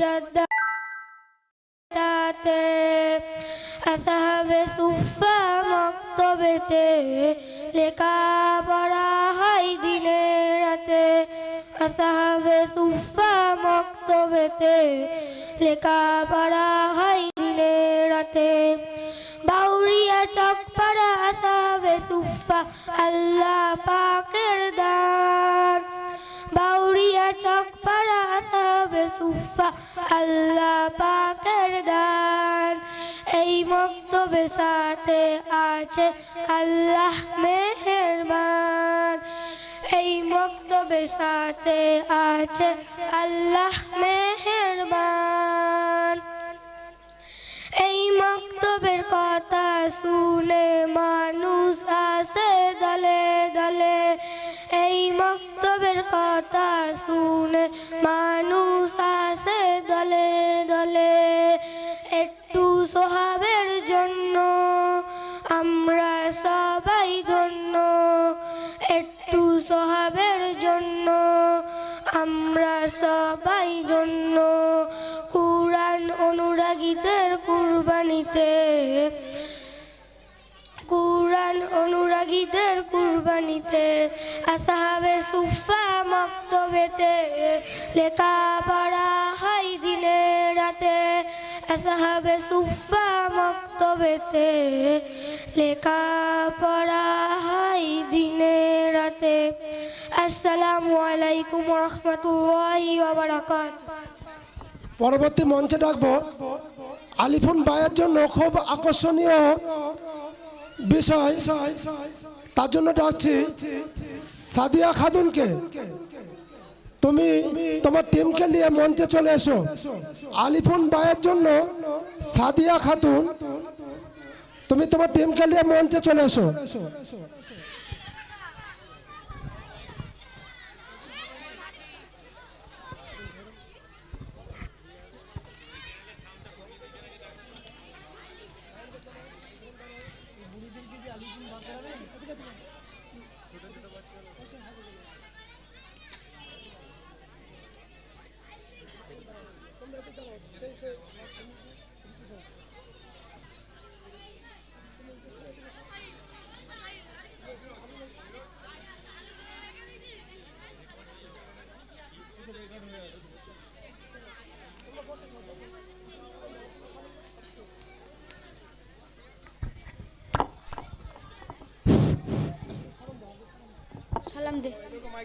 মোজাদ্দাতে আসাহাবে সুফা মক্তবেতে লেখা পড়া হয় দিনে রাতে। আসাহাবে সুফা মক্তবেতে লেখা পড়া হয় দিনে রাতে। বাউরিয়া চকপাড়া আসাহাবে সুফা, আল্লাহ পাকের দান। আল্লাহ পাকের দান। এই মক্তবে সাথে আছে আল্লাহ মেহেরবান। এই মক্তবে সাথে আছে আল্লাহ মেহেরবান। এই মক্তবের কথা শুনে মানুষ আসে দলে দলে। কথা শুনে মানুষ আসে দলে দলে। একটু সোহাবের জন্য আমরা সবাই ধন্য। একটু সোহাবের জন্য আমরা সবাই জন্য কুরআন অনুরাগীদের কুরবানিতে অনুরাগীদের কুরবানিতে আসাহাবে সুফা মক্তবেতে, লেখা পড়া হয় দিনে রাতে আসাহাবে সুফা মক্তবেতে, লেখা পড়া হয় দিনে রাতে। আসসালামু আলাইকুম রহমতুল্লাহি ওয়া পরবর্তী মঞ্চে ডাকবো। আলিফুন বায়ের জন্য খুব আকর্ষণীয় বিষয়। তার জন্য ডাকছি সাদিয়া খাতুনকে তুমি তোমার টিমকে নিয়ে মঞ্চে চলে এসো। আলিফুন বায়ের জন্য সাদিয়া খাতুন, তুমি তোমার টিমকে নিয়ে মঞ্চে চলে এসো।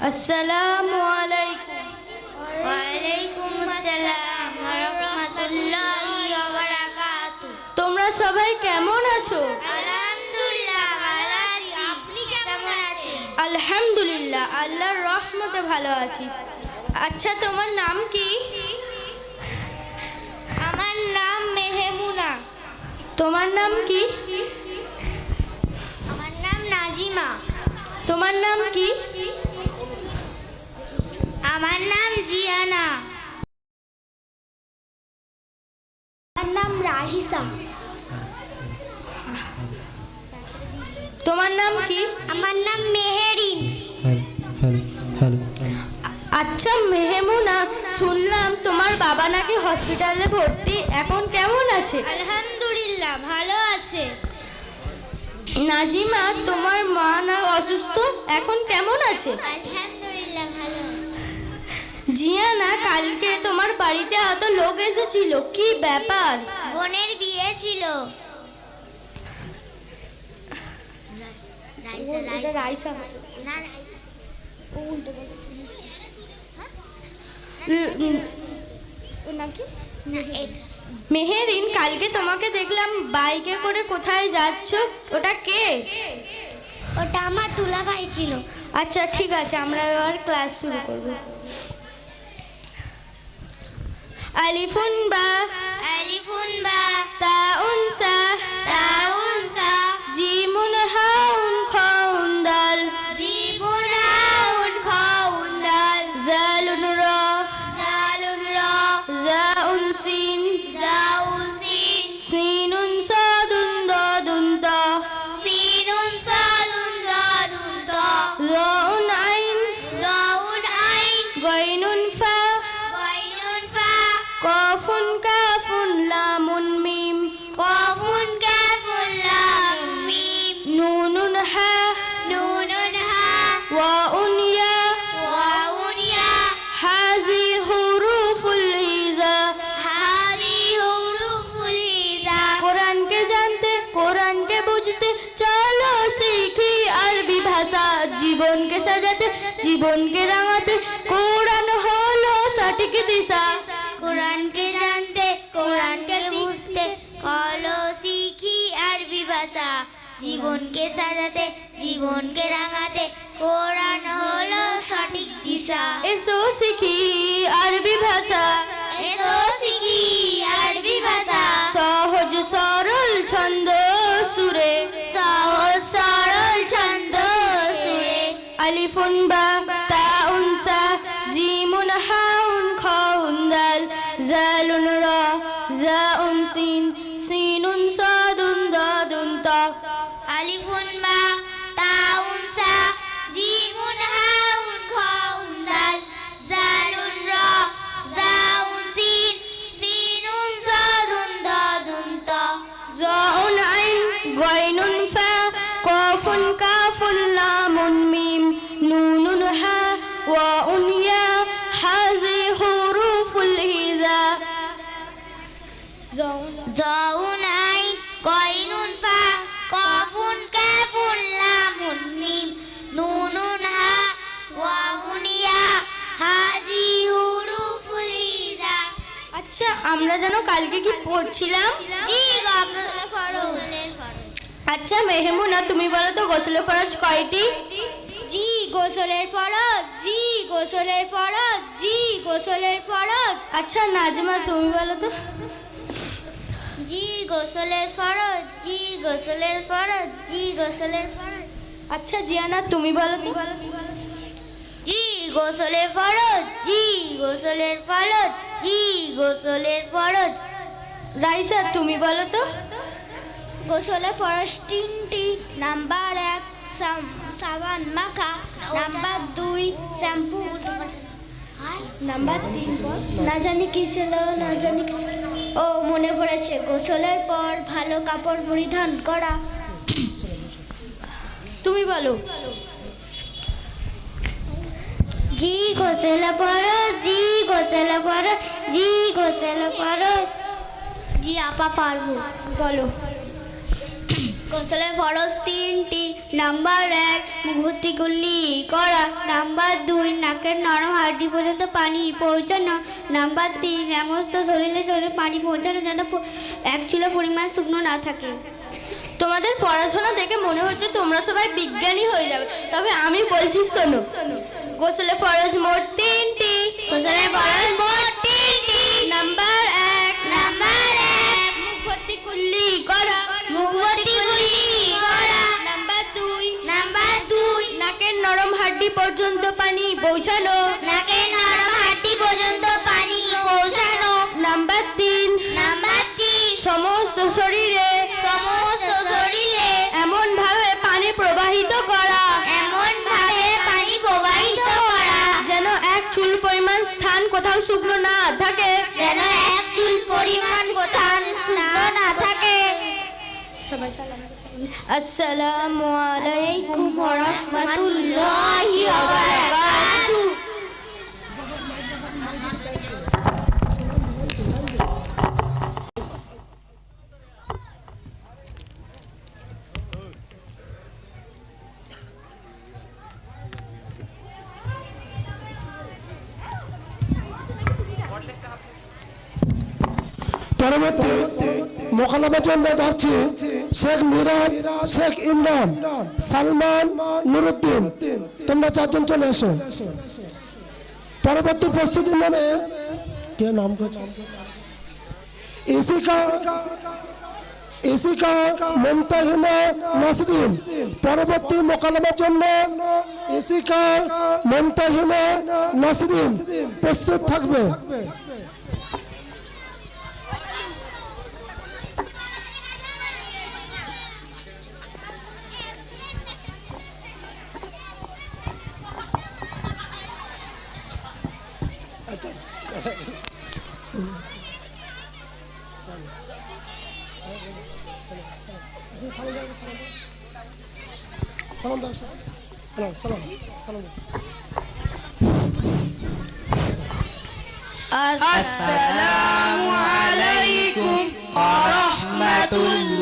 আসসালামু আলাইকুম ওয়া আলাইকুম আসসালাম ওয়া রাহমাতুল্লাহি ওয়া বারাকাতুহু তোমরা সবাই কেমন আছো? আলহামদুলিল্লাহ আল্লাহর রহমতে ভালো আছি। আচ্ছা তোমার নাম কি? আমার নাম মেহেমুনা। তোমার নাম কি? আমার নাম নাজিমা। তোমার নাম কি? আমার নাম জিয়ানা নাম কি? আমার নাম মেহেরিন। আচ্ছা মেহেমুনা শুনলাম তোমার বাবা নাকি হসপিটালে ভর্তি। এখন কেমন আছে? আলহামদুলিল্লাহ ভালো আছে। নাজিমা তোমার মা না অসুস্থ? এখন কেমন আছে? আলহামদুলিল্লাহ ভালো আছে। জিয়ানা কালকে তোমার বাড়িতে এত লোক এসেছিল? কি ব্যাপার? বোনের বিয়ে ছিল। রাইসা না ওর নাম কি? মেহেরিন কালকে তোমাকে দেখলাম বাইকে করে কোথায় যাচ্ছ? ওটা কে? ওটা আমার তুলা ভাই ছিল। আচ্ছা ঠিক আছে আমরা এবার ক্লাস শুরু করব। আলিফুন বা আলিফুন বা কোরআনকে জানতে কোরআনকে বুঝতে চলো শিখি আরবি ভাষা। জীবনকে সাজাতে জীবনকে রাঙাতে কোরআন হলো সঠিক দিশা। জীবনকে সাজাতে জীবনকে রাঙাতে কোরআন হলো সঠিক দিশা। এসো শিখি আরবি ভাষা। এসো শিখি আরবি ভাষা। সহজ সরল ছন্দ সুরে। সহজ সরল ছন্দ সুরে। আলিফুন বা তাউন সা জিমুন হাউন খাউন দাল জালুন র জাউন সিন সিনুন তা আলিফুন বা তাউন সা জিমুন হাউন খাউন দাল জালুন র জাউন সিন সিনুন সাদুন দাদুন ত। জাউন আইন গাইনুন ফা কফুন কাফুন লামুন মিম নুনুন হা ওয়াউন ইয়া হাজি হুরুফুল হিজা। জাউন আমরা যেন কালকে কি পড়ছিলাম? আচ্ছা মেহমুনা তুমি বলো তো গোসলের ফরজ কয়টি? জি গোসলের ফরজ জি গোসলের ফরজ জি গোসলের ফরজ। আচ্ছা নাজমা তুমি বলো তো। জি গোসলের ফরজ জি গোসলের ফরজ জি গোসলের ফরজ। আচ্ছা জিয়ানা তুমি বলো তো। জি গোসলের ফরজ জি গোসলের ফরজ। জি গোসলের ফরজ। রাইসা তুমি বলো তো। গোসলের ফরজ তিনটি। নাম্বার এক সাবান মাখা। নাম্বার দুই শ্যাম্পু। নাম্বার তিন না জানি কি ছিল না জানি কি ও মনে পড়েছে। গোসলের পর ভালো কাপড় পরিধান করা। তুমি বলো। জি গোসল পড়ো জি গোসল পরো জি গোসল পরো জি, আপা, পারব। বলো। গোসলের ফরজ তিনটি। নাম্বার এক মুখ ভর্তি কুল্লি করা। নাম্বার দুই, নাকের নরম হাড্ডি পর্যন্ত পানি পৌঁছানো। নাম্বার তিন, সমস্ত শরীরে শরীরে পানি পৌঁছানো যেন এক চুলো পরিমাণ শুকনো না থাকে। তোমাদের পড়াশোনা দেখে মনে হচ্ছে তোমরা সবাই বিজ্ঞানী হয়ে যাবে। তবে আমি বলছি শোনো গোসলে ফরজ মোট তিনটি। গোসলে ফরজ মোট তিনটি। নাম্বার এক নাম্বার এক। মুখ ভর্তি কুল্লি করা। মুখ ভর্তি কুল্লি করা। নাম্বার দুই নাম্বার দুই। নাকের নরম হাড্ডি পর্যন্ত পানি পৌঁছানো। নাকের নরম হাড্ডি পর্যন্ত পানি পৌঁছানো। নাম্বার তিন নাম্বার তিন। সমস্ত শরীরে আসসালামু আলাইকুম ওয়া রাহমাতুল্লাহি ওয়া বারাকাতুহু মোকালামা চন্দ্র পাচ্ছে শেখ মিরাজ, শেখ ইমরান, সালমান নুরুদ্দিন। তোমরা চারজন চলে এসো। পরবর্তী প্রস্তুতির নামে কে নাম করছে? ইসিকা ইসিকা মমতাহিনা নাসরিন। পরবর্তী মোকালামের জন্য ইসিকা মমতাহিনা নাসরিন প্রস্তুত থাকবে। সালাম দাও সালাম সালাম সালাম আসসালামু আলাইকুম ওয়া রাহমাতুল্লাহি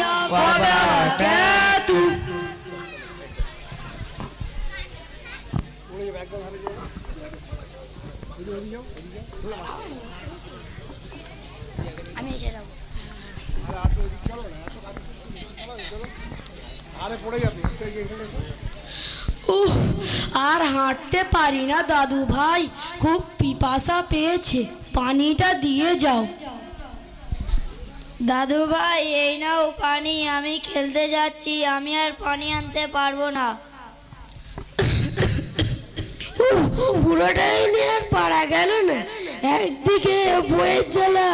ওয়া বারাকাতুহু আমি এসে যাব উহ, আর হাঁটতে পারি না, দাদু ভাই। খুব পিপাসা পেয়েছে, পানিটা দিয়ে যাও। দাদু ভাই, এই নাও পানি, আমি খেলতে যাচ্ছি, আমি আর পানি আনতে পারব না। পুরোটাই নিয়ে আর পারা গেল না। একদিকে বইয়ের জ্বালা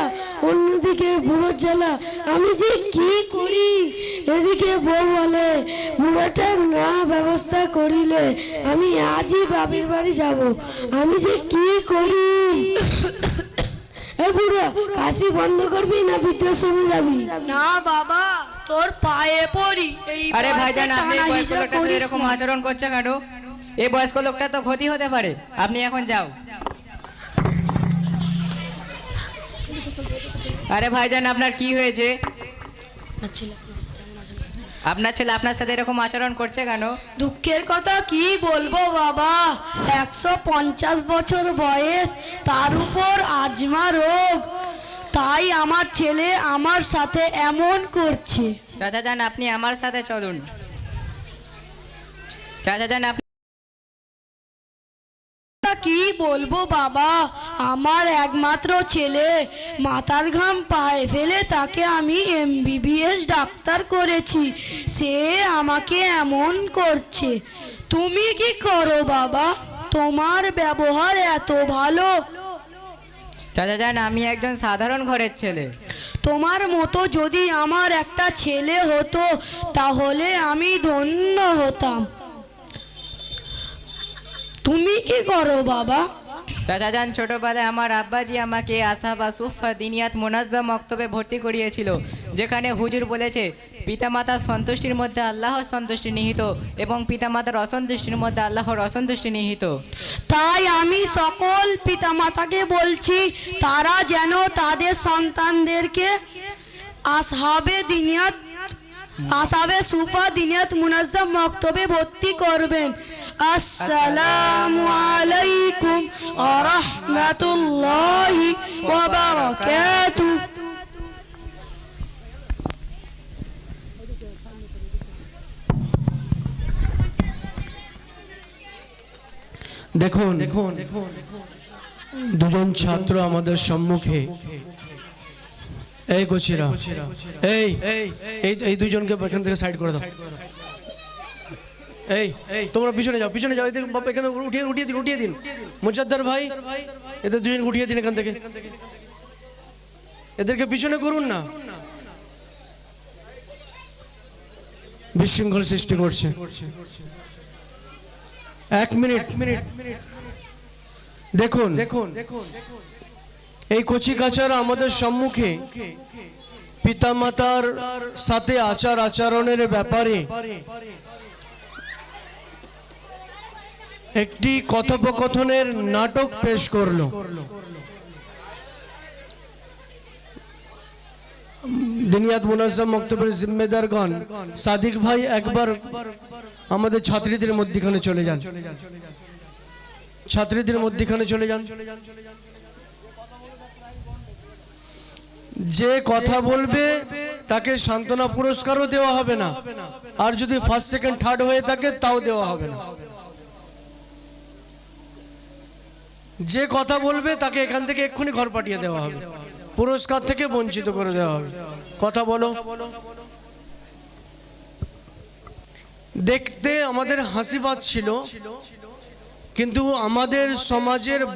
অন্যদিকে বুড়ো জ্বালা আমি যে কি করি? এদিকে বউ বলে বুড়োটা না ব্যবস্থা করিলে আমি আজই বাবির বাড়ি যাব। আমি যে কি করি? এ বুড়ো কাশি বন্ধ করবি না বৃদ্ধাশ্রমে যাবি? না বাবা তোর পায়ে পড়ি। আরে ভাইজান আপনি বয়স্ক এরকম আচরণ করছে কেন? এই বয়স্ক লোকটা তো ক্ষতি হতে পারে। আপনি এখন যাও। আরে ভাইজান আপনার কি হয়েছে? আপনার ছেলে আপনার সাথে এরকম আচরণ করছে? কেন? দুঃখের কথা কি বলব বাবা? একশো পঞ্চাশ বছর বয়স তার উপর আজমা রোগ। তাই আমার ছেলে আমার সাথে এমন করছে। চাচা যান আপনি আমার সাথে চলুন। চাচা যান আপনি কি বলব বাবা? আমার একমাত্র ছেলে। মাথার ঘাম পায়ে ফেলে তাকে আমি এমবিবিএস ডাক্তার করেছি। সে আমাকে এমন করছে। তুমি কি করো বাবা? তোমার ব্যবহার এত ভালো। চাচা যান আমি একজন সাধারণ ঘরের ছেলে। তোমার মতো যদি আমার একটা ছেলে হতো তাহলে আমি ধন্য হতাম। তুমি কি করো বাবা? চাচা যান ছোটবেলায় আমার আব্বাজি আমাকে আশা বা সুফা দিনিয়াত মোনাজ্জম মক্তবে ভর্তি করিয়েছিল যেখানে হুজুর বলেছে পিতামাতার সন্তুষ্টির মধ্যে আল্লাহর সন্তুষ্টি নিহিত এবং পিতামাতার অসন্তুষ্টির মধ্যে আল্লাহর অসন্তুষ্টি নিহিত। তাই আমি সকল পিতামাতাকে বলছি তারা যেন তাদের সন্তানদেরকে আসহাবে দিনিয়াত আসাবে সুফা দিনিয়াত মুনাজ্জাম মক্তবে ভর্তি করবেন। আসসালামু আলাইকুম ওয়া রাহমাতুল্লাহি ওয়া বারাকাতুহু দেখুন দুজন ছাত্র আমাদের সম্মুখে। এই কোচিরা এই এই এই দুজনকে এখান থেকে সাইড করে দাও। এই তোমরা পিছনে যাও পিছনে যাও এদের এখানে উঠিয়ে উঠিয়ে দিন উঠিয়ে দিন। মুজাদ্দার ভাই, এদের দুজন উঠিয়ে দিন এখান থেকে। এদেরকে পিছনে করুন না। বিশৃঙ্খল সৃষ্টি করছে। এক মিনিট। দেখুন দেখুন এই কচি কাচারা আমাদের সম্মুখে পিতামাতার সাথে আচার আচরণের ব্যাপারে একটি কথোপকথনের নাটক পেশ করল। দিনিয়াত মুনাজ্জাম মক্তবের জিম্মেদারগণ, সাদিক ভাই একবার আমাদের ছাত্রীদের মধ্যখানে চলে যান। ছাত্রীদের মধ্যখানে চলে যান। যে কথা বলবে, তাকে সান্ত্বনা পুরস্কারও দেওয়া হবে না। আর যদি ফার্স্ট সেকেন্ড থার্ড হয়ে থাকে, তাও দেওয়া হবে না। যে কথা বলবে তাকে এখান থেকে এক্ষুনি ঘর পাঠিয়ে দেওয়া হবে। পুরস্কার থেকে বঞ্চিত করে দেওয়া হবে। কথা বলো। দেখতে আমাদের হাসি পাচ্ছিল কিন্তু আমাদের সমাজের